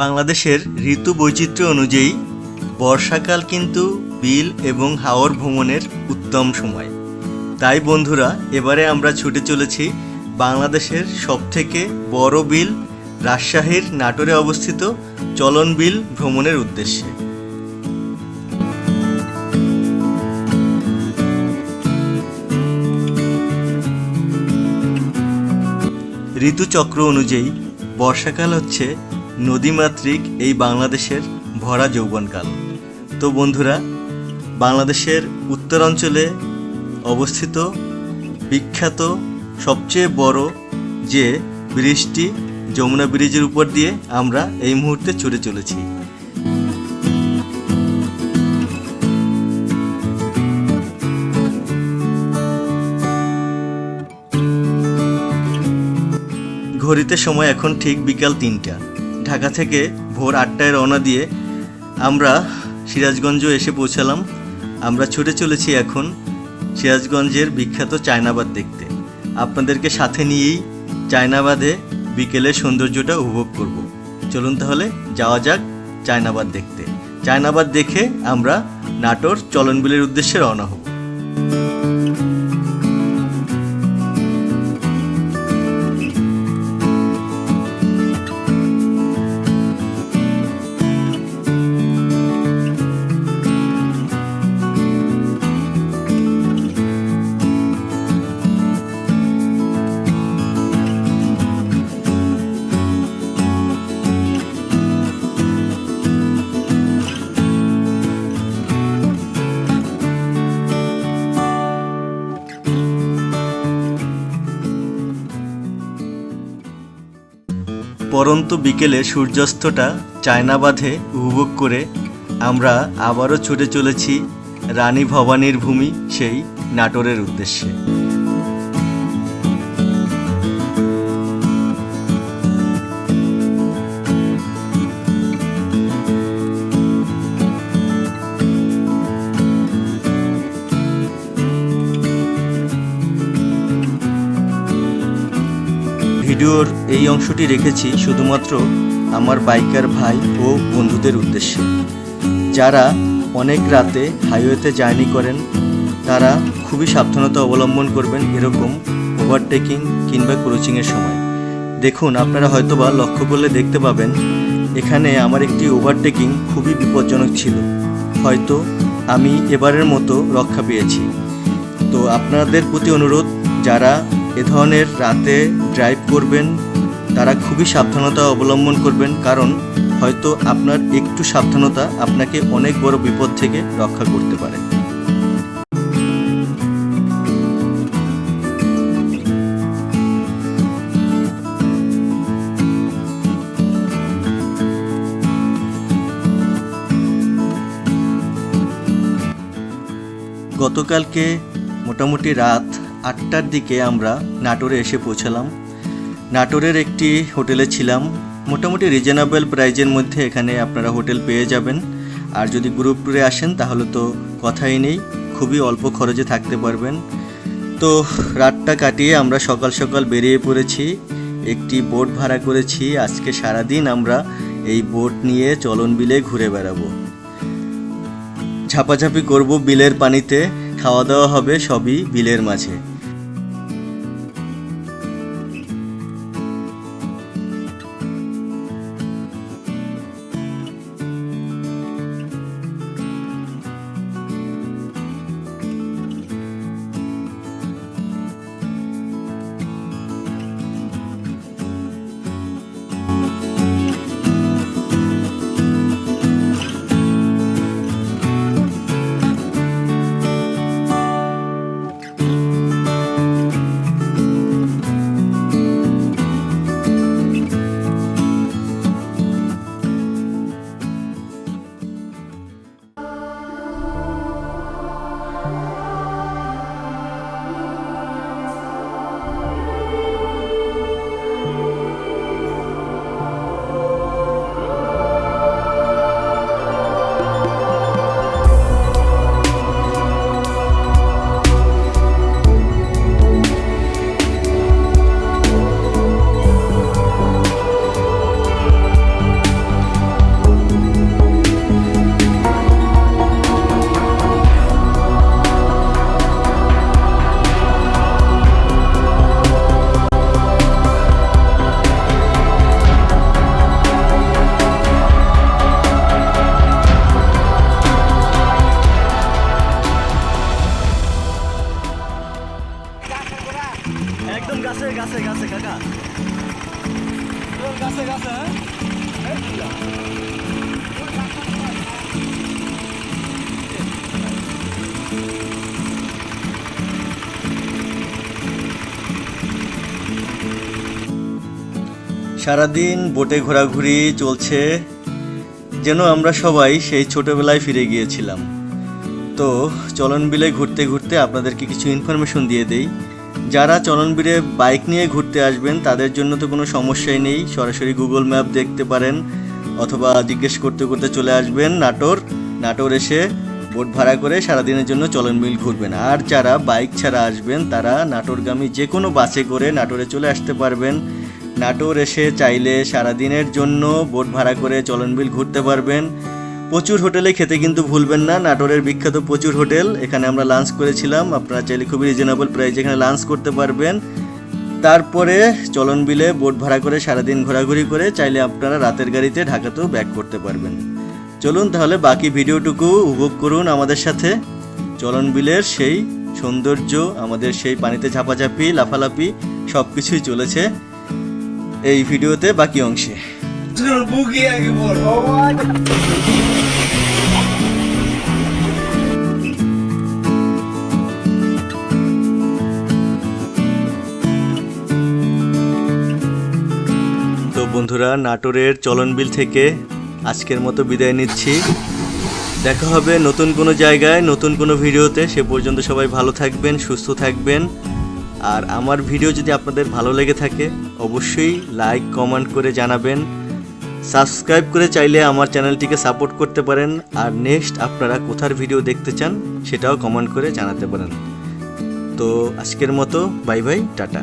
বাংলাদেশের ঋতু বৈচিত্র্য অনুযায়ী বর্ষাকাল কিন্তু বিল এবং হাওর ভ্রমণের উত্তম সময়। তাই বন্ধুরা, এবারে আমরা ছুটে চলেছি বাংলাদেশের সবথেকে বড় বিল রাজশাহীর নাটোরে অবস্থিত চলন বিল ভ্রমণের উদ্দেশ্যে। ঋতুচক্র অনুযায়ী বর্ষাকাল হচ্ছে নদীমাতৃক এই বাংলাদেশের ভরা যৌবনকাল। তো বন্ধুরা, বাংলাদেশের উত্তরাঞ্চলে অবস্থিত বিখ্যাত সবচেয়ে বড় যে ব্রিজটি যমুনা ব্রিজের উপর দিয়ে আমরা এই মুহূর্তে চড়ে চলেছি। ঘড়িতে সময় এখন ঠিক বিকাল তিনটা। ঢাকা থেকে ভোর আটটায় রওনা দিয়ে আমরা সিরাজগঞ্জ এসে পৌঁছালাম। আমরা ছুটে চলেছি এখন সিরাজগঞ্জের বিখ্যাত চায়নাবাদ দেখতে। আপনাদেরকে সাথে নিয়েই চায়নাবাদে বিকেলের সৌন্দর্যটা উপভোগ করব। চলুন তাহলে যাওয়া যাক চায়নাবাদ দেখতে। চায়নাবাদ দেখে আমরা নাটোর চলনবিলের উদ্দেশ্যে রওনা হব। পরন্ত বিকেলে সূর্যাস্তটা চায়না বাঁধে উপভোগ করে আমরা আবারও ছুটে চলেছি রানী ভবানীর ভূমি, সেই নাটোরের উদ্দেশ্যে। ভিডিওর এই অংশটি রেখেছি শুধুমাত্র আমার বাইকার ভাই ও বন্ধুদের উদ্দেশ্যে। যারা অনেক রাতে হাইওয়েতে জার্নি করেন, তারা খুবই সাবধানতা অবলম্বন করবেন এরকম ওভারটেকিং কিংবা ক্রোচিংয়ের সময়। দেখুন, আপনারা হয়তোবা লক্ষ্য করলে দেখতে পাবেন, এখানে আমার একটি ওভারটেকিং খুবই বিপজ্জনক ছিল। হয়তো আমি এবারের মতো রক্ষা পেয়েছি। তো আপনাদের প্রতি অনুরোধ, যারা এ ধরনের রাতে ড্রাইভ করবেন, তারা খুবই সাবধানতা অবলম্বন করবেন, কারণ হয়তো আপনার একটু সাবধানতা আপনাকে অনেক বড় বিপদ থেকে রক্ষা করতে পারে। গতকালকে মোটামুটি রাত আটটার দিকে আমরা নাটোরে এসে পৌঁছালাম। নাটোরের একটি হোটেলে ছিলাম। মোটামুটি রিজনেবল প্রাইজের মধ্যে এখানে আপনারা হোটেল পেয়ে যাবেন। আর যদি গ্রুপ ট্যুরে আসেন, তাহলে তো কথাই নেই। খুবই অল্প খরচে থাকতে পারবেন। তো রাতটা কাটিয়ে আমরা সকাল সকাল বেরিয়ে পড়েছি। একটি বোট ভাড়া করেছি। আজকে সারাদিন আমরা এই বোট নিয়ে চলন বিলে ঘুরে বেড়াবো। ঝাপাঝাপি করব বিলের পানিতে। খাওয়া দাওয়া হবে সবই বিলের মাঝে। সারাদিন বোটে ঘোরাঘুরি চলছে, যেন আমরা সবাই সেই ছোটবেলায় ফিরে গিয়েছিলাম। তো চলন বিলে ঘুরতে ঘুরতে আপনাদেরকে কিছু ইনফরমেশন দিয়ে দেই। যারা চলন বিলে বাইক নিয়ে ঘুরতে আসবেন, তাদের জন্য তো কোনো সমস্যাই নেই। সরাসরি গুগল ম্যাপ দেখতে পারেন, অথবা জিজ্ঞেস করতে করতে চলে আসবেন নাটোর। নাটোর এসে বোট ভাড়া করে সারাদিনের জন্য চলন বিল ঘুরবেন। আর যারা বাইক ছাড়া আসবেন, তারা নাটোরগামী যে কোনো বাসে করে নাটোরে চলে আসতে পারবেন। নাটোর এসে চাইলে সারাদিনের জন্য বোট ভাড়া করে চলন বিল ঘুরতে পারবেন। প্রচুর হোটেলে খেতে কিন্তু ভুলবেন না। নাটোরের বিখ্যাত প্রচুর হোটেল। এখানে আমরা লাঞ্চ করেছিলাম। আপনারা চাইলে খুবই রিজনেবল প্রাইস এখানে লাঞ্চ করতে পারবেন। তারপরে চলন বিলে বোট ভাড়া করে সারাদিন ঘোরাঘুরি করে চাইলে আপনারা রাতের গাড়িতে ঢাকাতেও ব্যাক করতে পারবেন। চলুন তাহলে বাকি ভিডিওটুকু উপভোগ করুন আমাদের সাথে। চলন বিলের সেই সৌন্দর্য, আমাদের সেই পানিতে ঝাপাঝাপি, লাফালাফি সব কিছুই চলেছে। এই ভিডিওতে বাকি অংশে। বল। তো বন্ধুরা নাটোরের চলনবিল থেকে আজকের মতো বিদায় নিচ্ছি। দেখা হবে নতুন কোনো জায়গায় নতুন কোনো ভিডিওতে। সে পর্যন্ত সবাই ভালো থাকবেন সুস্থ থাকবেন। আর আমার ভিডিও যদি আপনাদের ভালো লেগে থাকে, অবশ্যই লাইক কমেন্ট করে জানাবেন। সাবস্ক্রাইব করে চাইলে আমার চ্যানেলটিকে সাপোর্ট করতে পারেন। আর নেক্সট আপনারা কোথার ভিডিও দেখতে চান, সেটাও কমেন্ট করে জানাতে পারেন। তো আজকের মতো বাই বাই টাটা।